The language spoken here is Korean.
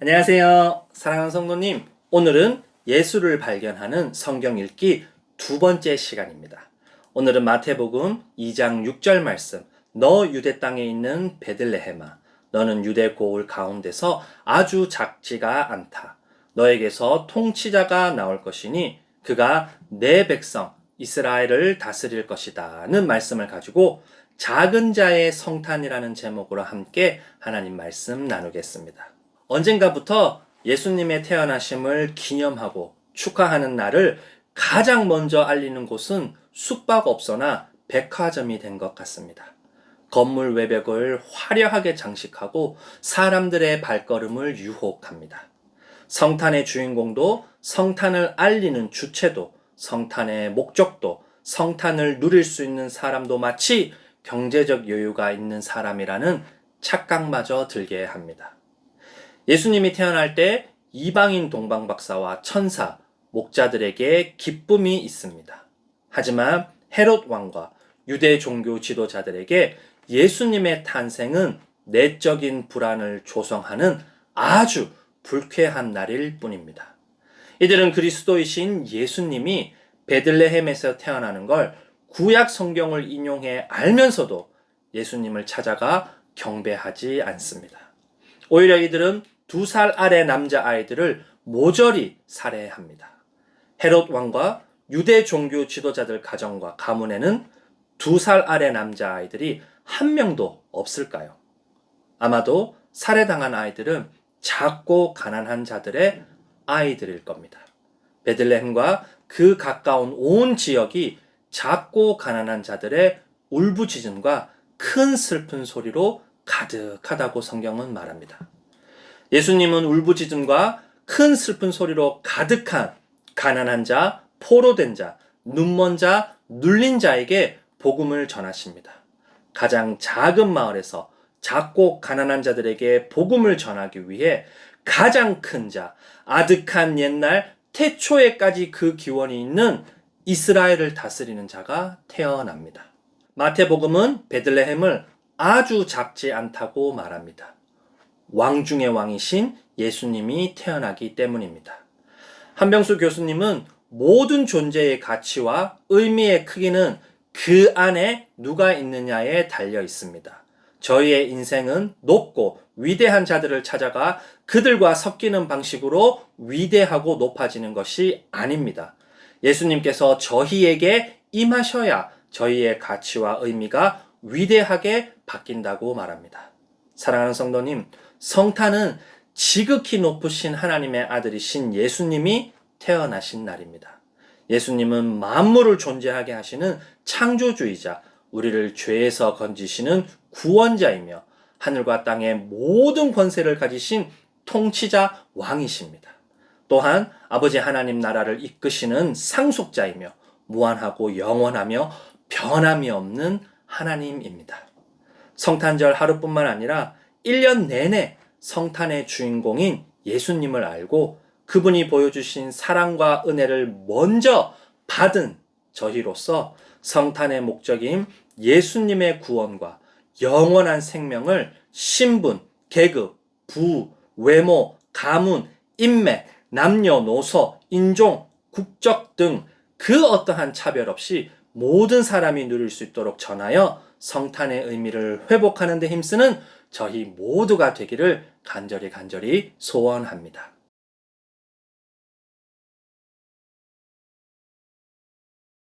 안녕하세요. 사랑하는 성도님. 오늘은 예수를 발견하는 성경 읽기 두 번째 시간입니다. 오늘은 마태복음 2장 6절 말씀. 너 유대 땅에 있는 베들레헴아. 너는 유대 고을 가운데서 아주 작지가 않다. 너에게서 통치자가 나올 것이니 그가 내 백성 이스라엘을 다스릴 것이다는 말씀을 가지고 작은 자의 성탄이라는 제목으로 함께 하나님 말씀 나누겠습니다. 언젠가부터 예수님의 태어나심을 기념하고 축하하는 날을 가장 먼저 알리는 곳은 숙박업소나 백화점이 된 것 같습니다. 건물 외벽을 화려하게 장식하고 사람들의 발걸음을 유혹합니다. 성탄의 주인공도 성탄을 알리는 주체도 성탄의 목적도 성탄을 누릴 수 있는 사람도 마치 경제적 여유가 있는 사람이라는 착각마저 들게 합니다. 예수님이 태어날 때 이방인 동방박사와 천사, 목자들에게 기쁨이 있습니다. 하지만 헤롯 왕과 유대 종교 지도자들에게 예수님의 탄생은 내적인 불안을 조성하는 아주 불쾌한 날일 뿐입니다. 이들은 그리스도이신 예수님이 베들레헴에서 태어나는 걸 구약 성경을 인용해 알면서도 예수님을 찾아가 경배하지 않습니다. 오히려 이들은 두 살 아래 남자 아이들을 모조리 살해합니다. 헤롯 왕과 유대 종교 지도자들 가정과 가문에는 두 살 아래 남자 아이들이 한 명도 없을까요? 아마도 살해당한 아이들은 작고 가난한 자들의 아이들일 겁니다. 베들레헴과 그 가까운 온 지역이 작고 가난한 자들의 울부짖음과 큰 슬픈 소리로 가득하다고 성경은 말합니다. 예수님은 울부짖음과 큰 슬픈 소리로 가득한 가난한 자, 포로된 자, 눈먼 자, 눌린 자에게 복음을 전하십니다. 가장 작은 마을에서 작고 가난한 자들에게 복음을 전하기 위해 가장 큰 자, 아득한 옛날 태초에까지 그 기원이 있는 이스라엘을 다스리는 자가 태어납니다. 마태복음은 베들레헴을 아주 작지 않다고 말합니다. 왕 중의 왕이신 예수님이 태어나기 때문입니다. 한병수 교수님은 모든 존재의 가치와 의미의 크기는 그 안에 누가 있느냐에 달려 있습니다. 저희의 인생은 높고 위대한 자들을 찾아가 그들과 섞이는 방식으로 위대하고 높아지는 것이 아닙니다. 예수님께서 저희에게 임하셔야 저희의 가치와 의미가 위대하게 바뀐다고 말합니다. 사랑하는 성도님, 성탄은 지극히 높으신 하나님의 아들이신 예수님이 태어나신 날입니다. 예수님은 만물을 존재하게 하시는 창조주이자 우리를 죄에서 건지시는 구원자이며 하늘과 땅의 모든 권세를 가지신 통치자 왕이십니다. 또한 아버지 하나님 나라를 이끄시는 상속자이며 무한하고 영원하며 변함이 없는 하나님입니다. 성탄절 하루뿐만 아니라 1년 내내 성탄의 주인공인 예수님을 알고 그분이 보여주신 사랑과 은혜를 먼저 받은 저희로서 성탄의 목적인 예수님의 구원과 영원한 생명을 신분, 계급, 부, 외모, 가문, 인맥, 남녀노소, 인종, 국적 등 그 어떠한 차별 없이 모든 사람이 누릴 수 있도록 전하여 성탄의 의미를 회복하는 데 힘쓰는 저희 모두가 되기를 간절히 간절히 소원합니다.